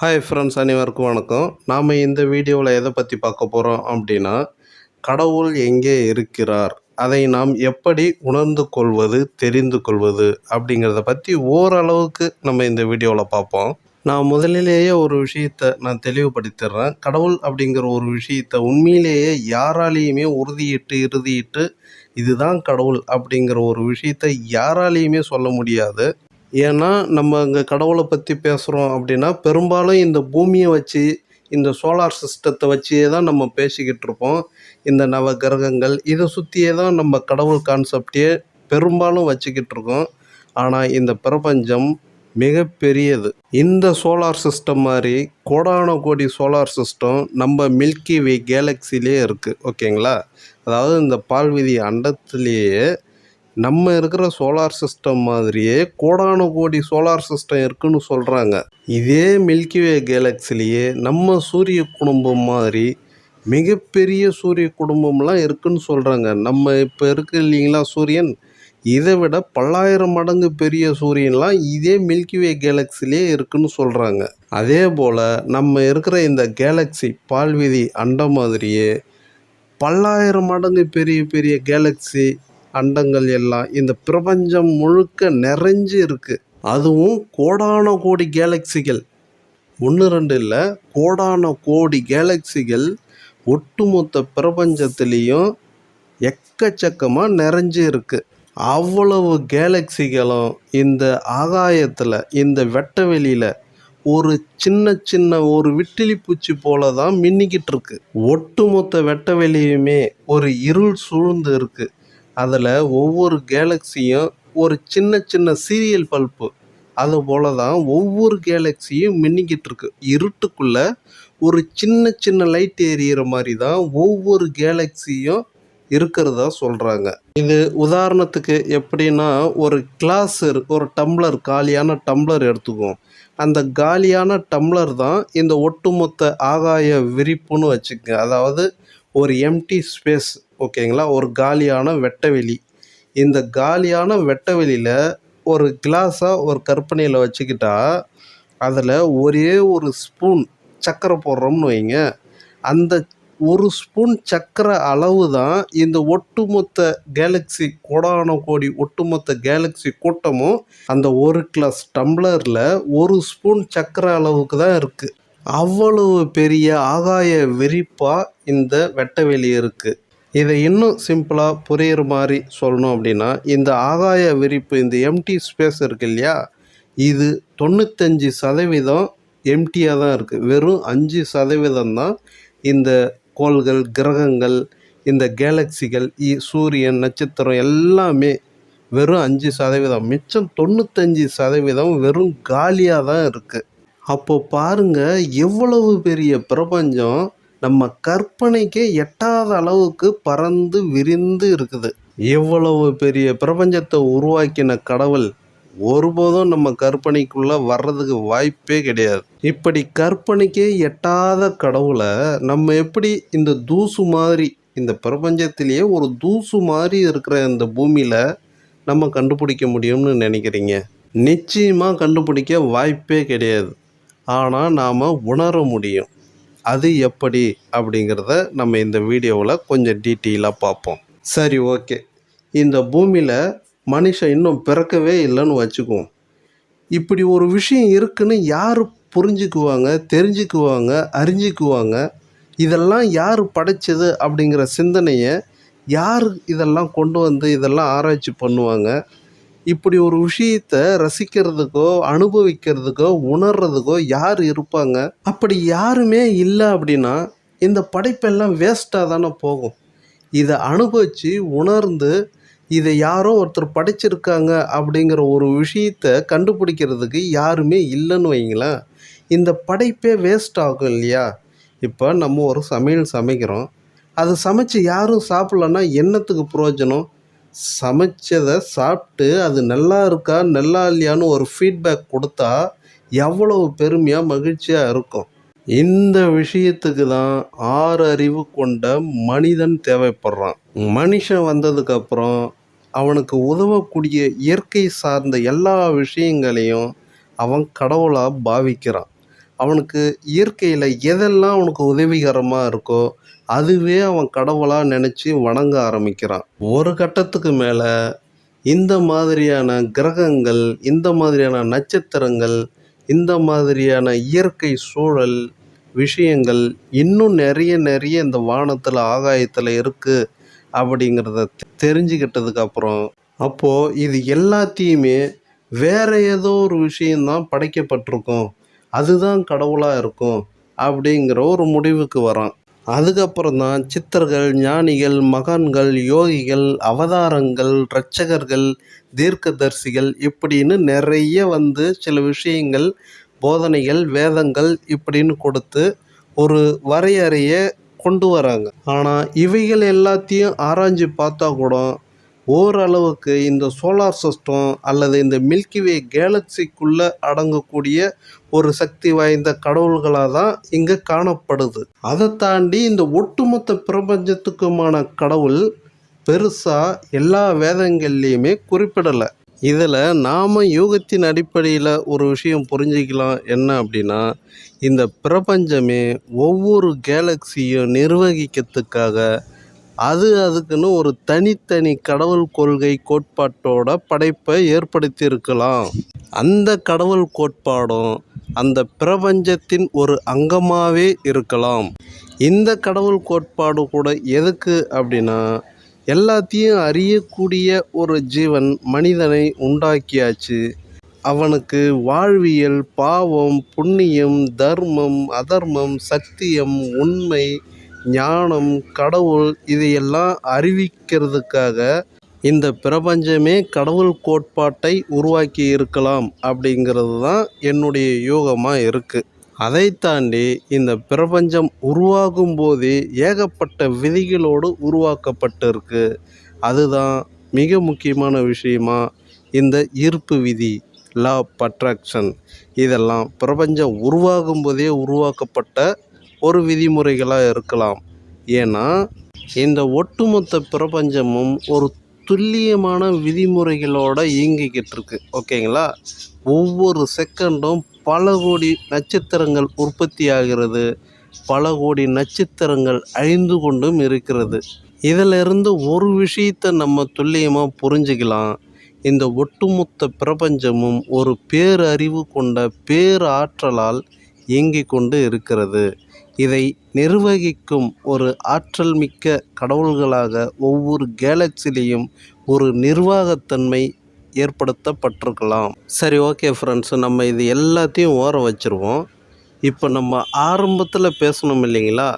Hi friends அனைவருக்கும் வணக்கம். நாம் இந்த வீடியோவில் எதை பற்றி பார்க்க போகிறோம் அப்படின்னா கடவுள் எங்கே இருக்கிறார்? அதை நாம் எப்படி உணர்ந்து கொள்வது தெரிந்து கொள்வது அப்படிங்கிறத பற்றி ஓரளவுக்கு நம்ம இந்த வீடியோவில் பார்ப்போம். நான் முதலிலேயே ஒரு விஷயத்தை நான் தெளிவுபடுத்திடுறேன். கடவுள் அப்படிங்கிற ஒரு விஷயத்தை உண்மையிலேயே யாராலேயுமே உறுதியிட்டு இறுதியிட்டு இதுதான் கடவுள் அப்படிங்கிற ஒரு விஷயத்தை யாராலேயுமே சொல்ல முடியாது. ஏன்னா நம்ம இங்கே கடவுளை பற்றி பேசுகிறோம் அப்படின்னா பெரும்பாலும் இந்த பூமியை வச்சு இந்த சோலார் சிஸ்டத்தை வச்சே தான் நம்ம பேசிக்கிட்டு இருப்போம். இந்த நவ கிரகங்கள் இதை சுற்றியே தான் நம்ம கடவுள் கான்செப்டையே பெரும்பாலும் வச்சுக்கிட்டு இருக்கோம். ஆனால் இந்த பிரபஞ்சம் மிகப்பெரியது. இந்த சோலார் சிஸ்டம் மாதிரி கோடான கோடி சோலார் சிஸ்டம் நம்ம மில்கி வே கேலக்சிலே இருக்குது ஓகேங்களா? அதாவது இந்த பால்விதி அண்டத்துலேயே நம்ம இருக்கிற சோலார் சிஸ்டம் மாதிரியே கோடான கோடி சோலார் சிஸ்டம் இருக்குன்னு சொல்கிறாங்க இதே மில்கிவே கேலக்சிலேயே நம்ம சூரிய குடும்பம் மாதிரி மிகப்பெரிய சூரிய குடும்பம்லாம் இருக்குன்னு சொல்கிறாங்க நம்ம இப்போ இருக்கு இல்லைங்களா சூரியன்? இதை விட பல்லாயிரம் மடங்கு பெரிய சூரியன்லாம் இதே மில்கிவே கேலக்சிலே இருக்குன்னு சொல்கிறாங்க அதே போல் நம்ம இருக்கிற இந்த கேலக்சி பால்விதி அண்ட மாதிரியே பல்லாயிரம் மடங்கு பெரிய பெரிய கேலக்சி அண்டங்கள் எல்லாம் இந்த பிரபஞ்சம் முழுக்க நிறைஞ்சு இருக்குது அதுவும் கோடான கோடி கேலக்சிகள். ஒன்று ரெண்டு இல்லை கோடான கோடி கேலக்சிகள் ஒட்டுமொத்த பிரபஞ்சத்துலேயும் எக்கச்சக்கமாக நிறைஞ்சு இருக்குது அவ்வளவு கேலக்சிகளும் இந்த ஆகாயத்தில் இந்த வெட்ட வெளியில் ஒரு சின்ன சின்ன ஒரு விட்டிலி பூச்சி போல தான் மின்னிக்கிட்டு இருக்கு. ஒட்டுமொத்த வெட்ட வெளியுமே ஒரு இருள் சூழ்ந்து இருக்குது அதில் ஒவ்வொரு கேலக்ஸியும் ஒரு சின்ன சின்ன சீரியல் பல்ப்பு அது போல தான் ஒவ்வொரு கேலக்ஸியும் மின்னிக்கிட்டு இருக்கு இருட்டுக்குள்ளே ஒரு சின்ன சின்ன லைட் எரியிற மாதிரி தான் ஒவ்வொரு கேலக்ஸியும் இருக்கிறதா சொல்கிறாங்க இது உதாரணத்துக்கு எப்படின்னா ஒரு கிளாஸ் ஒரு டம்ளர் காலியான டம்ளர் எடுத்துக்குவோம். அந்த காலியான டம்ளர் தான் இந்த ஒட்டுமொத்த ஆகாய விரிப்புன்னு வச்சுக்கங்க. அதாவது ஒரு எம்டி ஸ்பேஸ் ஓகேங்களா? ஒரு காலியான வெட்டவெளி. இந்த காலியான வெட்டவெளியில் ஒரு கிளாஸாக ஒரு கற்பனையில் வச்சுக்கிட்டா அதில் ஒரே ஒரு ஸ்பூன் சர்க்கரை போடுறோம்னு வைங்க. அந்த ஒரு ஸ்பூன் சர்க்கரை அளவு தான் இந்த ஒட்டுமொத்த கேலக்ஸி கோடான கோடி ஒட்டுமொத்த கேலக்ஸி கூட்டமும் அந்த ஒரு கிளாஸ் டம்ளரில் ஒரு ஸ்பூன் சர்க்கரை அளவுக்கு தான் இருக்குது அவ்வளவு பெரிய ஆகாய விரிப்பாக இந்த வெட்டவெளி இருக்குது இதை இன்னும் சிம்பிளாக புரியுற மாதிரி சொல்லணும் அப்படின்னா இந்த ஆகாய விரிப்பு இந்த எம்டி ஸ்பேஸ் இருக்கு இல்லையா? இது தொண்ணூத்தஞ்சு சதவீதம் எம்டியாக தான் இருக்குது வெறும் அஞ்சு சதவீதம் தான் இந்த கோள்கள் கிரகங்கள் இந்த கேலக்சிகள் இ- சூரியன் நட்சத்திரம் எல்லாமே வெறும் அஞ்சு சதவீதம். மிச்சம் தொண்ணூத்தஞ்சு சதவீதம் வெறும் காலியாக தான் இருக்குது அப்போது பாருங்கள் எவ்வளவு பெரிய பிரபஞ்சம் நம்ம கற்பனைக்கே எட்டாத அளவுக்கு பறந்து விரிந்து இருக்குது. எவ்வளவு பெரிய பிரபஞ்சத்தை உருவாக்கின கடவுள் ஒருபோதும் நம்ம கற்பனைக்குள்ளே வர்றதுக்கு வாய்ப்பே கிடையாது. இப்படி கற்பனைக்கே எட்டாத கடவுளை நம்ம எப்படி இந்த தூசு மாதிரி இந்த பிரபஞ்சத்திலேயே ஒரு தூசு மாதிரி இருக்கிற இந்த பூமியில் நம்ம கண்டுபிடிக்க முடியும்னு நினைக்கிறீங்க? நிச்சயமாக கண்டுபிடிக்க வாய்ப்பே கிடையாது. ஆனால் நாம் உணர முடியும். அது எப்படி அப்படிங்கிறத நம்ம இந்த வீடியோவில் கொஞ்சம் டீட்டெயிலாக பார்ப்போம். சரி ஓகே. இந்த பூமியில் மனுஷன் இன்னும் பிறக்கவே இல்லைன்னு வச்சுக்குவோம். இப்படி ஒரு விஷயம் இருக்குன்னு யார் புரிஞ்சுக்குவாங்க தெரிஞ்சுக்குவாங்க அறிஞ்சுக்குவாங்க? இதெல்லாம் யார் படைச்சது அப்படிங்கிற சிந்தனையை யார் இதெல்லாம் கொண்டு வந்து இதெல்லாம் ஆராய்ச்சி பண்ணுவாங்க? இப்படி ஒரு விஷயத்தை ரசிக்கிறதுக்கோ அனுபவிக்கிறதுக்கோ உணர்றதுக்கோ யார் இருப்பாங்க? அப்படி யாருமே இல்லை அப்படின்னா இந்த படைப்பெல்லாம் வேஸ்ட்டாக தானே போகும். இதை அனுபவித்து உணர்ந்து இதை யாரோ ஒருத்தர் படைச்சிருக்காங்க அப்படிங்கிற ஒரு விஷயத்தை கண்டுபிடிக்கிறதுக்கு யாருமே இல்லைன்னு வைங்களேன். இந்த படைப்பே வேஸ்ட் ஆகும் இல்லையா? இப்போ நம்ம ஒரு சமையல் சமைக்கிறோம். அதை சமைச்சு யாரும் சாப்பிட்லன்னா என்னத்துக்கு பிரயோஜனம்? சமைச்சதை சாப்பிட்டு அது நல்லா இருக்கா நல்லா இல்லையான்னு ஒரு ஃபீட்பேக் கொடுத்தா எவ்வளவு பெருமையாக மகிழ்ச்சியாக இருக்கும். இந்த விஷயத்துக்கு தான் ஆறு அறிவு கொண்ட மனிதன் தேவைப்படுறான். மனுஷன் வந்ததுக்கப்புறம் அவனுக்கு உதவக்கூடிய இயற்கை சார்ந்த எல்லா விஷயங்களையும் அவன் கடவுளாக பாவிக்கிறான். அவனுக்கு இயற்கையில் எதெல்லாம் அவனுக்கு உதவிகரமாக இருக்கோ அதுவே அவன் கடவுளாக நினச்சி வணங்க ஆரம்பிக்கிறான். ஒரு கட்டத்துக்கு மேலே இந்த மாதிரியான கிரகங்கள் இந்த மாதிரியான நட்சத்திரங்கள் இந்த மாதிரியான இயற்கை சூழல் விஷயங்கள் இன்னும் நிறைய நிறைய இந்த வானத்தில் ஆகாயத்தில் இருக்குது அப்படிங்கிறத தெரிஞ்சுக்கிட்டதுக்கு அப்புறம் அப்போது இது எல்லாத்தையுமே வேறு ஏதோ ஒரு விஷயந்தான் படைக்கப்பட்டிருக்கும். அதுதான் கடவுளாக இருக்கும் அப்படிங்கிற ஒரு முடிவுக்கு வரான். அதுக்கப்புறம் தான் சித்தர்கள் ஞானிகள் மகான்கள் யோகிகள் அவதாரங்கள் இரட்சகர்கள் தீர்க்கதரிசிகள் இப்படின்னு நிறைய வந்து சில விஷயங்கள் போதனைகள் வேதங்கள் இப்படின்னு கொடுத்து ஒரு வரையறையை கொண்டு வராங்க. ஆனால் இவைகள் எல்லாத்தையும் ஆராய்ஞ்சு பார்த்தா கூட ஓரளவுக்கு இந்த சோலார் சிஸ்டம் அல்லது இந்த மில்கிவே கேலக்சிக்குள்ளே அடங்கக்கூடிய ஒரு சக்தி வாய்ந்த கடவுள்களாக தான் இங்கே காணப்படுது. அதை தாண்டி இந்த ஒட்டுமொத்த பிரபஞ்சத்துக்குமான கடவுள் பெருசாக எல்லா வேதங்கள்லேயுமே குறிப்பிடலை. இதில் நாம் யூகத்தின் அடிப்படையில் ஒரு விஷயம் புரிஞ்சிக்கலாம். என்ன அப்படின்னா இந்த பிரபஞ்சமே ஒவ்வொரு கேலக்சியும் நிர்வகிக்கிறதுக்காக அது அதுக்குன்னு ஒரு தனித்தனி கடவுள் கொள்கை கோட்பாட்டோட படைப்பை ஏற்படுத்தி இருக்கலாம் அந்த கடவுள் கோட்பாடும் அந்த பிரபஞ்சத்தின் ஒரு அங்கமாகவே இருக்கலாம். இந்த கடவுள் கோட்பாடு கூட எதுக்கு அப்படின்னா எல்லாத்தையும் அறியக்கூடிய ஒரு ஜீவன் மனிதனை உண்டாக்கியாச்சு. அவனுக்கு வாழ்வியல் பாவம் புண்ணியம் தர்மம் அதர்மம் சத்தியம் உண்மை ஞானம் கடவுள் இதையெல்லாம் அறிவிக்கிறதுக்காக இந்த பிரபஞ்சமே கடவுள் கோட்பாட்டை உருவாக்கி இருக்கலாம் அப்படிங்கிறது தான் என்னுடைய யோகமாக இருக்குது அதை தாண்டி இந்த பிரபஞ்சம் உருவாகும் போதே ஏகப்பட்ட விதிகளோடு உருவாக்கப்பட்டிருக்கு. அதுதான் மிக முக்கியமான விஷயமா இந்த ஈர்ப்பு விதி லா ஆஃப் அட்ராக்ஷன் இதெல்லாம் பிரபஞ்சம் உருவாகும் போதே உருவாக்கப்பட்ட ஒரு விதிமுறைகளாக இருக்கலாம். ஏன்னா இந்த ஒட்டுமொத்த பிரபஞ்சமும் ஒரு துல்லியமான விதிமுறைகளோடு இயங்கிக்கிட்டு இருக்கு ஓகேங்களா? ஒவ்வொரு செகண்டும் பல கோடி நட்சத்திரங்கள் உற்பத்தி ஆகிறது. பல கோடி நட்சத்திரங்கள் அழிந்து கொண்டும் இருக்கிறது. இதிலிருந்து ஒரு விஷயத்தை நம்ம துல்லியமாக புரிஞ்சுக்கலாம். இந்த ஒட்டுமொத்த பிரபஞ்சமும் ஒரு பேரறிவு கொண்ட பேராற்றலால் இயங்கிக் கொண்டு இருக்கிறது. இதை நிர்வகிக்கும் ஒரு ஆற்றல் மிக்க கடவுள்களாக ஒவ்வொரு கேலக்சிலையும் ஒரு நிர்வாகத்தன்மை ஏற்படுத்தப்பட்டிருக்கலாம். சரி ஓகே ஃப்ரெண்ட்ஸ் நம்ம இது எல்லாத்தையும் ஓர வச்சுருவோம். இப்போ நம்ம ஆரம்பத்தில் பேசணும் இல்லைங்களா?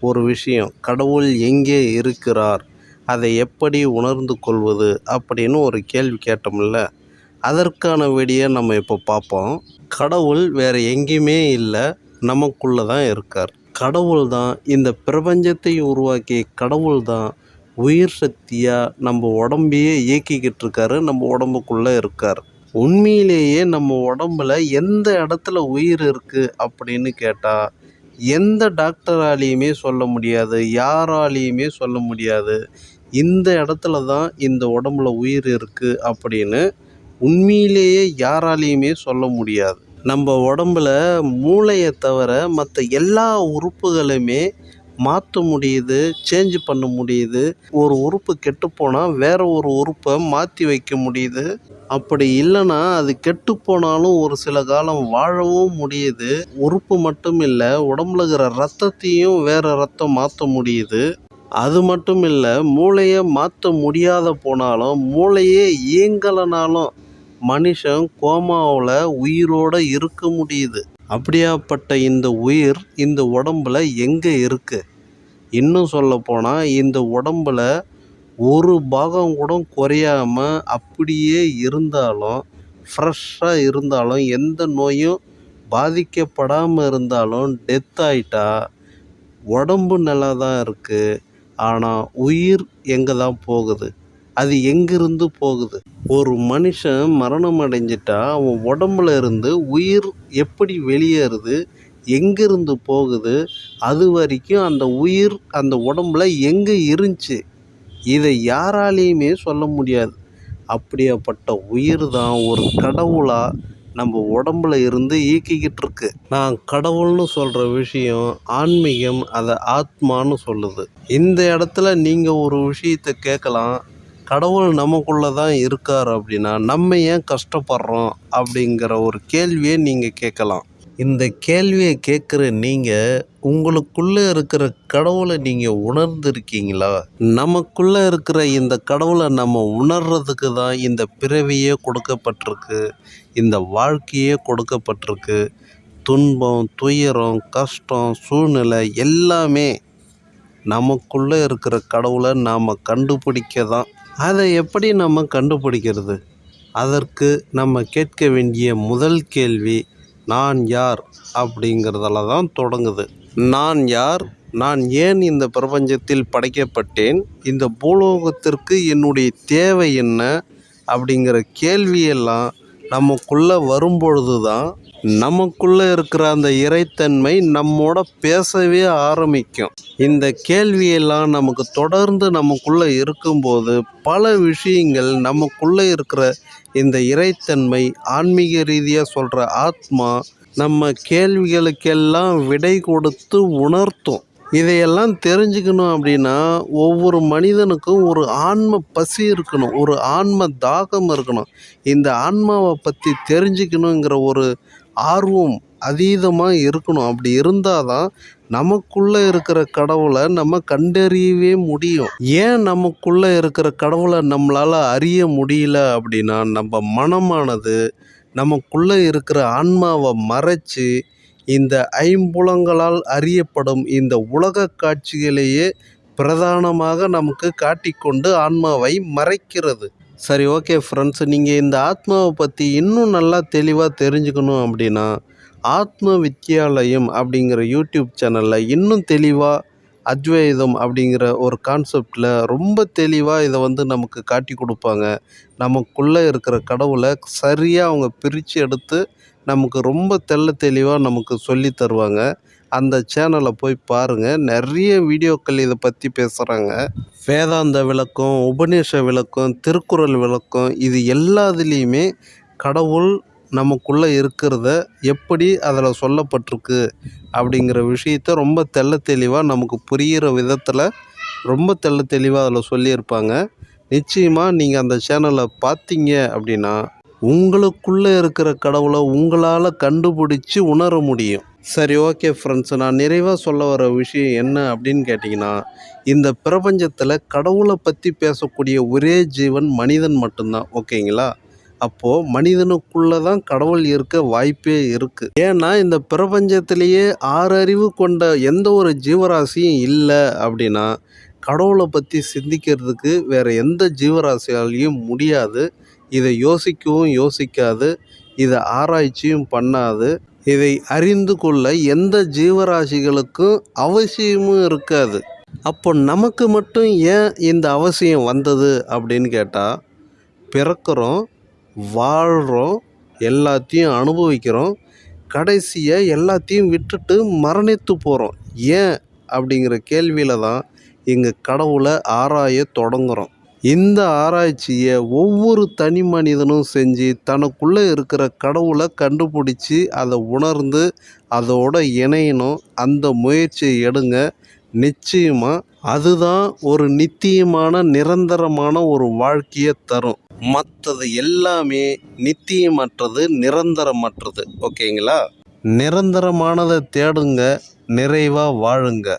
ஒரு விஷயம் கடவுள் எங்கே இருக்கிறார்? அதை எப்படி உணர்ந்து கொள்வது? அப்படின்னு ஒரு கேள்வி கேட்டோம்ல. அதற்கான வெடியை நம்ம இப்போ பார்ப்போம். கடவுள் வேறு எங்கேயுமே இல்லை. நமக்குள்ளே தான் இருக்கார். கடவுள் தான் இந்த பிரபஞ்சத்தை உருவாக்கிய கடவுள் தான் உயிர் சக்தியாக நம்ம உடம்பையே இயக்கிக்கிட்டு இருக்காரு நம்ம உடம்புக்குள்ளே இருக்கார். உண்மையிலேயே நம்ம உடம்புல எந்த இடத்துல உயிர் இருக்குது அப்படின்னு கேட்டால் எந்த டாக்டராலேயுமே சொல்ல முடியாது யாராலேயுமே சொல்ல முடியாது. இந்த இடத்துல தான் இந்த உடம்புல உயிர் இருக்குது அப்படின்னு உண்மையிலேயே யாராலேயுமே சொல்ல முடியாது. நம்ம உடம்புல மூளையை தவிர மற்ற எல்லா உறுப்புகளையுமே மாற்ற முடியுது சேஞ்ச் பண்ண முடியுது. ஒரு உறுப்பு கெட்டுப்போனால் வேற ஒரு உறுப்பை மாற்றி வைக்க முடியுது. அப்படி இல்லைன்னா அது கெட்டு போனாலும் ஒரு சில காலம் வாழவும் முடியுது. உறுப்பு மட்டும் இல்லை உடம்புல இருக்கிற ரத்தத்தையும் வேற ரத்தம் மாற்ற முடியுது. அது மட்டும் இல்லை மூளையை மாற்ற முடியாத போனாலும் மூளையே இயங்கலைனாலும் மனுஷன் கோமாவில் உயிரோடு இருக்க முடியுது. அப்படியாப்பட்ட இந்த உயிர் இந்த உடம்புல எங்கே இருக்குது இன்னும் சொல்லப்போனால் இந்த உடம்புல ஒரு பாகம் கூட குறையாமல் அப்படியே இருந்தாலும் ஃப்ரெஷ்ஷாக இருந்தாலும் எந்த நோயும் பாதிக்கப்படாமல் இருந்தாலும் டெத் ஆகிட்டா உடம்பு நல்லா தான் இருக்குது ஆனால் உயிர் எங்கே தான் போகுது? அது எங்கிருந்து போகுது? ஒரு மனுஷன் மரணம் அடைஞ்சிட்டா அவன் உடம்புல இருந்து உயிர் எப்படி வெளியேறுது? எங்கிருந்து போகுது? அது வரைக்கும் அந்த உயிர் அந்த உடம்புல எங்கே இருந்துச்சு? இதை யாராலேயுமே சொல்ல முடியாது. அப்படியாப்பட்ட உயிர் தான் ஒரு கடவுளாக நம்ம உடம்புல இருந்து இயக்கிக்கிட்டு இருக்கு. நான் கடவுள்னு சொல்கிற விஷயம் ஆன்மீகம் அதை ஆத்மான்னு சொல்லுது. இந்த இடத்துல நீங்கள் ஒரு விஷயத்தை கேட்கலாம். கடவுள் நமக்குள்ளே தான் இருக்கார் அப்படின்னா நம்ம ஏன் கஷ்டப்படுறோம் அப்படிங்கிற ஒரு கேள்வியை நீங்கள் கேட்கலாம். இந்த கேள்வியை கேட்குற நீங்கள் உங்களுக்குள்ளே இருக்கிற கடவுளை நீங்கள் உணர்ந்திருக்கீங்களா? நமக்குள்ளே இருக்கிற இந்த கடவுளை நம்ம உணர்றதுக்கு தான் இந்த பிறவியே கொடுக்கப்பட்டிருக்கு இந்த வாழ்க்கையே கொடுக்கப்பட்டிருக்கு. துன்பம் துயரம் கஷ்டம் சூழ்நிலை எல்லாமே நமக்குள்ளே இருக்கிற கடவுளை நாம் கண்டுபிடிக்க தான் அதை எப்படி நம்ம கண்டுபிடிக்கிறது? அதற்கு நம்ம கேட்க வேண்டிய முதல் கேள்வி நான் யார்? அப்படிங்கிறதால தான் தொடங்குது. நான் யார்? நான் ஏன் இந்த பிரபஞ்சத்தில் படைக்கப்பட்டேன்? இந்த பூலோகத்திற்கு என்னுடைய தேவை என்ன? அப்படிங்கிற கேள்வியெல்லாம் நமக்குள்ளே வரும்பொழுது தான் நமக்குள்ளே இருக்கிற அந்த இறைத்தன்மை நம்மோட பேசவே ஆரம்பிக்கும். இந்த கேள்வியெல்லாம் நமக்கு தொடர்ந்து நமக்குள்ளே இருக்கும்போது பல விஷயங்கள் நமக்குள்ளே இருக்கிற இந்த இறைத்தன்மை ஆன்மீக ரீதியாக சொல்கிற ஆத்மா நம்ம கேள்விகளுக்கெல்லாம் விடை கொடுத்து உணர்த்தும். இதையெல்லாம் தெரிஞ்சுக்கணும் அப்படின்னா ஒவ்வொரு மனிதனுக்கும் ஒரு ஆன்ம பசி இருக்கணும் ஒரு ஆன்ம தாகம் இருக்கணும். இந்த ஆன்மாவை பற்றி தெரிஞ்சுக்கணுங்கிற ஒரு ஆர்வம் அதீதமாக இருக்கணும். அப்படி இருந்தால் தான் நமக்குள்ளே இருக்கிற கடவுளை நம்ம கண்டறியவே முடியும். ஏன் நமக்குள்ளே இருக்கிற கடவுளை நம்மளால் அறிய முடியல அப்படின்னா நம்ம மனமானது நமக்குள்ளே இருக்கிற ஆன்மாவை மறைச்சு இந்த ஐம்புலங்களால் அறியப்படும் இந்த உலக காட்சிகளையே பிரதானமாக நமக்கு காட்டிக்கொண்டு ஆன்மாவை மறைக்கிறது. சரி ஓகே ஃப்ரெண்ட்ஸ் நீங்கள் இந்த ஆத்மாவை பற்றி இன்னும் நல்லா தெளிவாக தெரிஞ்சுக்கணும் அப்படின்னா ஆத்ம வித்யாலயம் அப்படிங்கிற யூடியூப் சேனலில் இன்னும் தெளிவாக அத்வைதம் அப்படிங்கிற ஒரு கான்செப்டில் ரொம்ப தெளிவாக இதை வந்து நமக்கு காட்டி கொடுப்பாங்க. நமக்குள்ளே இருக்கிற கடவுளை சரியாக அவங்க பிரித்து எடுத்து நமக்கு ரொம்ப தெள்ள தெளிவாக நமக்கு சொல்லி தருவாங்க. அந்த சேனலை போய் பாருங்கள் நிறைய வீடியோக்கள் இதை பற்றி பேசுகிறாங்க வேதாந்த விளக்கம் உபநிஷ விளக்கம் திருக்குறள் விளக்கம் இது எல்லாத்துலேயுமே கடவுள் நமக்குள்ளே இருக்கிறத எப்படி அதில் சொல்லப்பட்டிருக்கு அப்படிங்கிற விஷயத்த ரொம்ப தெள்ள தெளிவாக நமக்கு புரிகிற விதத்தில் ரொம்ப தெள்ள தெளிவாக அதில் சொல்லியிருப்பாங்க. நிச்சயமாக நீங்கள் அந்த சேனலை பார்த்தீங்க அப்படின்னா உங்களுக்குள்ளே இருக்கிற கடவுளை உங்களால் கண்டுபிடிச்சி உணர முடியும். சரி ஓகே ஃப்ரெண்ட்ஸ் நான் நிறைவாக சொல்ல வர விஷயம் என்ன அப்படின்னு கேட்டிங்கன்னா இந்த பிரபஞ்சத்தில் கடவுளை பற்றி பேசக்கூடிய ஒரே ஜீவன் மனிதன் மட்டும்தான் ஓகேங்களா அப்போது மனிதனுக்குள்ளே தான் கடவுள் இருக்க வாய்ப்பே இருக்குது ஏன்னா இந்த பிரபஞ்சத்திலேயே ஆறு அறிவு கொண்ட எந்த ஒரு ஜீவராசியும் இல்லை அப்படின்னா கடவுளை பற்றி சிந்திக்கிறதுக்கு வேறு எந்த ஜீவராசியாலையும் முடியாது. இதை யோசிக்கவும் யோசிக்காது. இதை ஆராய்ச்சியும் பண்ணாது. இதை அறிந்து கொள்ள எந்த ஜீவராசிகளுக்கும் அவசியமும் இருக்காது. அப்போ நமக்கு மட்டும் ஏன் இந்த அவசியம் வந்தது அப்படின்னு கேட்டால் பிறக்கிறோம் வாழ்கிறோம் எல்லாத்தையும் அனுபவிக்கிறோம் கடைசியாக எல்லாத்தையும் விட்டுட்டு மரணித்து போகிறோம் ஏன்? அப்படிங்கிற கேள்வியில் தான் எங்கள் கடவுளை ஆராய தொடங்குகிறோம் இந்த ஆராய்ச்சியை ஒவ்வொரு தனி மனிதனும் செஞ்சு தனக்குள்ளே இருக்கிற கடவுளை கண்டுபிடிச்சி அதை உணர்ந்து அதோட இணையணும். அந்த முயற்சியை எடுங்க. நிச்சயமாக அதுதான் ஒரு நித்தியமான நிரந்தரமான ஒரு வாழ்க்கையை தரும். மற்றது எல்லாமே நித்தியமற்றது நிரந்தரமற்றது. ஓகேங்களா? நிரந்தரமானதை தேடுங்க. நிறைவாக வாழுங்க.